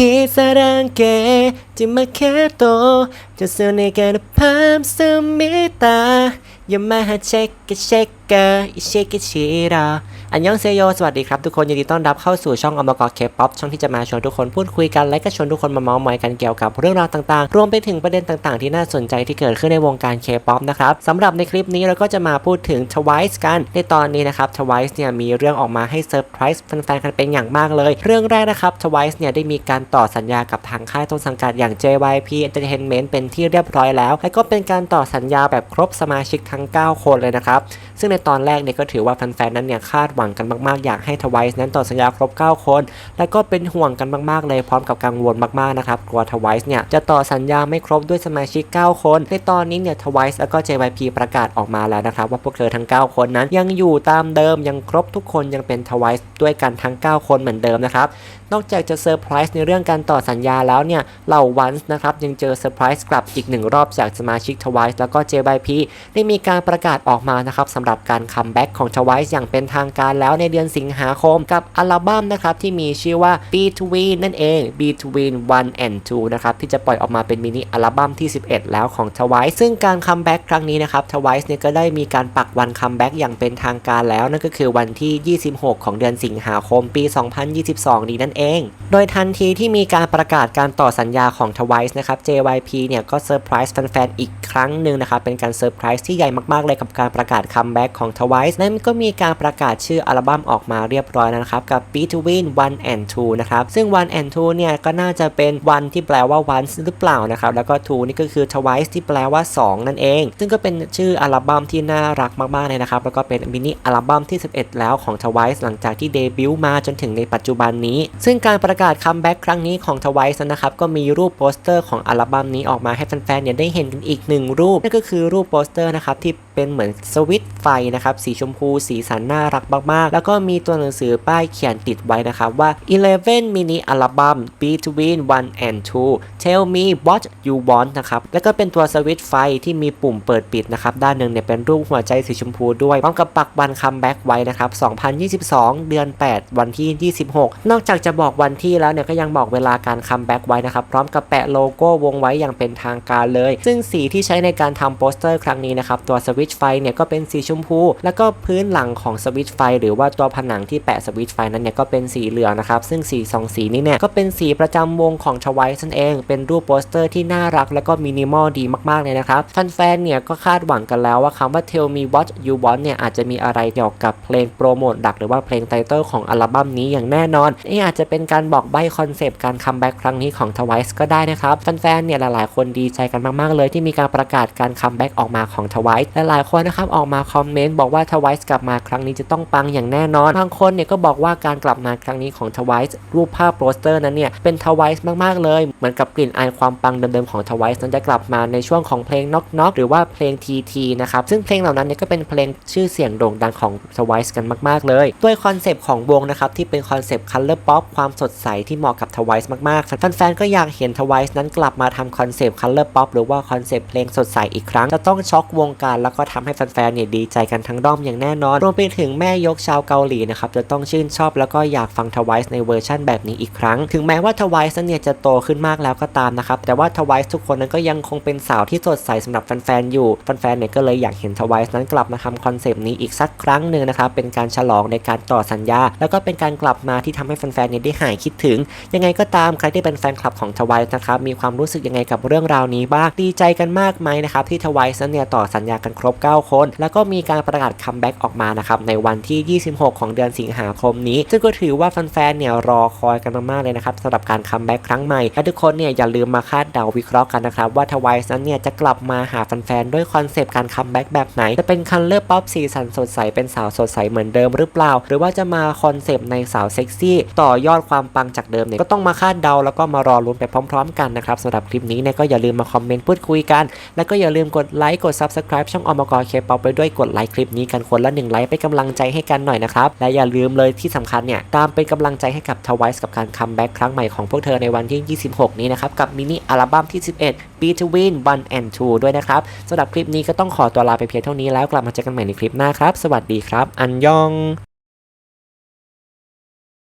ฮิสรังเกจิมาแค่โตจะเสนกันพาม เกอร์อิเชกิชิระอันยองเซโยสวัสดีครับทุกคนยินดีต้อนรับเข้าสู่ช่องอมกอเคป๊อปช่องที่จะมาชวนทุกคนพูดคุยกันและก็ชวนทุกคนมาเมาส์มอยกันเกี่ยวกับเรื่องราวต่างๆ รวมไปถึงประเด็นต่างๆ ที่น่าสนใจที่เกิดขึ้นในวงการเคป๊อปนะครับสำหรับในคลิปนี้เราก็จะมาพูดถึง Twice กัน ในตอนนี้นะครับ Twice เนี่ยมีเรื่องออกมาให้เซอร์ไพรส์แฟนๆกันเป็นอย่างมากเลย เรื่องแรกนะครับ Twice เนี่ยได้มีการต่อสัญญากับทางค่ายต้นสังกัดอย่าง JYP Entertainment เป็นที่เรียบร้อยแล้ว และก็เป็นการต่อสัญญาแบบครบสมาชิกทั้ง 9 คนเลยนะครับซึ่งในตอนแรกเนี่ยก็ถือว่าแฟนๆนั้นเนี่ยคาดหวังกันมากๆ อยากให้ Twice นั้นต่อสัญญาครบ 9 คน และก็เป็นห่วงกันมากๆ เลยพร้อมกับกังวลมากๆนะครับกลัว Twice เนี่ยจะต่อสัญญาไม่ครบด้วยสมาชิก 9 คน ในตอนนี้เนี่ย Twice แล้วก็ JYP ประกาศออกมาแล้วนะครับว่าพวกเธอทั้ง 9 คนนั้นยังอยู่ตามเดิมยังครบทุกคนยังเป็น Twice ด้วยกันทั้ง 9 คนเหมือนเดิมนะครับนอกจากจะเซอร์ไพรส์ในเรื่องการต่อสัญญาแล้วเนี่ยเหล่าวันส์นะครับยังเจอเซอร์ไพรส์กลับอีกหนึ่งรอบจากสมาชิก Twice แล้วก็ JYP ได้มีการประกาศออกมานะครับสำหรับการคัมแบ็กของ Twice อย่างเป็นทางการแล้วในเดือนสิงหาคมกับอัลบั้มนะครับที่มีชื่อว่า Between นั่นเอง Between 1 and 2นะครับที่จะปล่อยออกมาเป็นมินิอัลบั้มที่ 11 แล้วของ Twice ซึ่งการคัมแบ็กครั้งนี้นะครับ Twice เนี่ยก็ได้มีการปักวันคัมแบ็กอย่างเป็นทางการแล้วนั่นก็คือวันที่ 26 ของเดือนสิงหาคมปี 2022 นี้นั่นเอง โดยทันทีที่มีการประกาศการต่อสัญญาของ Twice นะครับ JYP เนี่ยก็เซอร์ไพรส์แฟนๆอีกครั้งหนึ่งนะครับเป็นการเซอร์ไพรส์ที่ใหญ่มากๆเลยกับการประกาศคัมแบ็กของ Twice นั้นก็มีการประกาศชื่ออัลบั้มออกมาเรียบร้อยนะครับกับ Between 1 and 2 นะครับ ซึ่ง 1 and 2 เนี่ยก็น่าจะเป็น 1 ที่แปลว่า once หรือเปล่านะครับ แล้วก็ 2 นี่ก็คือ Twice ที่แปลว่า 2 นั่นเอง ซึ่งก็เป็นชื่ออัลบั้มที่น่ารักมากๆเลยนะครับ แล้วก็เป็นมินิอัลบั้มที่ 11 แล้วของ Twice หลังจากที่เดบิวต์มาจนถึงในปัจจุบันนี้ ซึ่งการประกาศคัมแบ็กครั้งนี้ของ Twice นะครับก็มีรูปโปสเตอร์ของอัลบั้มนี้ออกมาให้แฟนๆเนี่ยได้เห็นกันอีกหนึ่งรูปนั่นก็คือรูปโปสเตอร์นะครับที่ เป็นเหมือนสวิตไฟนะครับสีชมพูสีสันน่ารักมากๆ แล้วก็มีตัวหนังสือป้ายเขียนติดไว้นะครับว่า 11 mini album between 1 and 2 tell me what you want นะครับแล้วก็เป็นตัวสวิตไฟที่มีปุ่มเปิดปิดนะครับด้านหนึ่งเนี่ยเป็นรูปหัวใจสีชมพูด้วยพร้อมกับปักวันคัมแบ็กไว้นะครับ 2022 เดือน 8 วันที่ 26 นอกจากจะบอกวันที่แล้วเนี่ยก็ยังบอกเวลาการคัมแบ็กไว้นะครับพร้อมกับแปะโลโก้วงไว้อย่างเป็นทางการเลย ซึ่งสีที่ใช้ในการทำโปสเตอร์ครั้งนี้นะครับตัวสวิวิตช์ไฟเนี่ยก็เป็นสีชมพู แล้วก็พื้นหลังของสวิตช์ไฟ หรือว่าตัวผนังที่แปะสวิตช์ไฟนั้นเนี่ยก็เป็นสีเหลืองนะครับซึ่งสีสองสีนี้เนี่ยก็เป็นสีประจำวงของชวายนั่นเอง เป็นรูปโปสเตอร์ที่น่ารัก แล้วก็มินิมอลดีมากๆเลยนะครับแฟนๆเนี่ยก็คาดหวังกันแล้วว่าคำว่า Tell Me What You Want เนี่ยอาจจะมีอะไรเกี่ยวกับเพลงโปรโมทดักหรือว่าเพลงไตเติลของอัลบั้มนี้อย่างแน่นอนนี่อาจจะเป็นการบอกใบ้คอนเซปต์การคัมแบ็กครั้งนี้ของ Twice ก็ได้นะครับแฟนๆเนี่ยหลายๆคนดีใจกันมากๆเลยที่มีการประกาศการคัมแบ็กออกมาของ Twice หลายๆคนนะครับออกมาคอมเมนต์บอกว่า Twice กลับมาครั้งนี้จะต้องปังอย่างแน่นอน บางคนเนี่ยก็บอกว่าการกลับมาครั้งนี้ของ Twice รูปภาพโปสเตอร์นั้นเนี่ยเป็น Twice มากๆเลย เหมือนกับกลิ่นอายความปังเดิมๆของ Twice นั้นจะกลับมาในช่วงของเพลง Knock Knock หรือว่าเพลง TT นะครับซึ่งเพลงเหล่านั้นเนี่ยก็เป็นเพลงชื่อเสียงโด่งดังของ Twice กันมากๆเลยด้วยคอนเซปต์ของวงนะครับที่เป็นคอนเซปต์ Color Pop ความสดใสที่เหมาะกับ Twice มากๆแฟนๆก็อยากเห็น Twice นั้นกลับมาทำคอนเซปต์ Color Pop หรือว่าคอนเซปต์เพลงสดใสอีกครั้งจะต้องช็อกวงการแล้วก็ทำให้แฟนๆเนี่ยดีใจกันทั้งด้อมอย่างแน่นอน รวมไปถึงแม่ยกชาวเกาหลีนะครับจะต้องชื่นชอบแล้วก็อยากฟัง Twice ในเวอร์ชั่นแบบนี้อีกครั้ง ถึงแม้ว่า Twice นั้นเนี่ยจะโตขึ้นมากแล้วก็ตามนะครับ แต่ว่า Twice ทุกคนนั้นก็ยังคงเป็นสาวที่สดใสสำหรับแฟนๆอยู่แฟนๆเนี่ยก็เลยอยากเห็น Twice นั้นกลับมาทำคอนเซปต์นี้อีกสักครั้งหนึ่งนะครับเป็นการฉลองในการต่อสัญญา แล้วก็เป็นการกลับมาที่ทำให้แฟนๆเนี่ยได้หายคิดถึง ยังไงก็ตามใครที่เป็นแฟนคลับของ Twice นะครับมีความรู้สึกยังไงกับเรื่องราวนี้บ้างดีใจกันมากไหมนะครับที่ Twice นั้นเนี่ยต่อสัญญากันครบ9 คน แล้วก็มีการประกาศคัมแบ็กออกมานะครับในวันที่ 26 ของเดือนสิงหาคมนี้ ซึ่งก็ถือว่าแฟนๆเนี่ยรอคอยกันมากๆเลยนะครับสำหรับการคัมแบ็กครั้งใหม่และทุกคนเนี่ยอย่าลืมมาคาดเดาวิเคราะห์กันนะครับว่า Twice นั้นเนี่ยจะกลับมาหาแฟนๆด้วยคอนเซปต์การคัมแบ็กแบบไหน จะเป็นคันเลอร์ป๊อปสีสันสดใสเป็นสาวสดใสเหมือนเดิมหรือเปล่า หรือว่าจะมาคอนเซปต์ในสาวเซ็กซี่ต่อยอดความปังจากเดิมเนี่ยก็ต้องมาคาดเดาแล้วก็มารอลุ้นไปพร้อม ๆ กันนะครับสำหรับคลิปนี้เนี่ยก็อย่าลืมมาคอมเมนต์พูดคุยกัน แล้วก็อย่าลืมกดไลค์กด Subscribe ช่องอมมกรเคป๊อปไปด้วยกดไลค์คลิปนี้กันคนละหนึ่งไลค์เป็นกำลังใจให้กันหน่อยนะครับและอย่าลืมเลยที่สำคัญเนี่ยตามเป็นกำลังใจให้กับทวายส์กับการคัมแบ็กครั้งใหม่ของพวกเธอในวันที่ 26 นี้นะครับกับมินิอัลบั้มที่ 11 Between 1 and 2 ด้วยนะครับสำหรับคลิปนี้ก็ต้องขอตัวลาไปเพียงเท่านี้แล้วกลับมาเจอกันใหม่ในคลิปหน้าครับ สวัสดีครับ อันยอง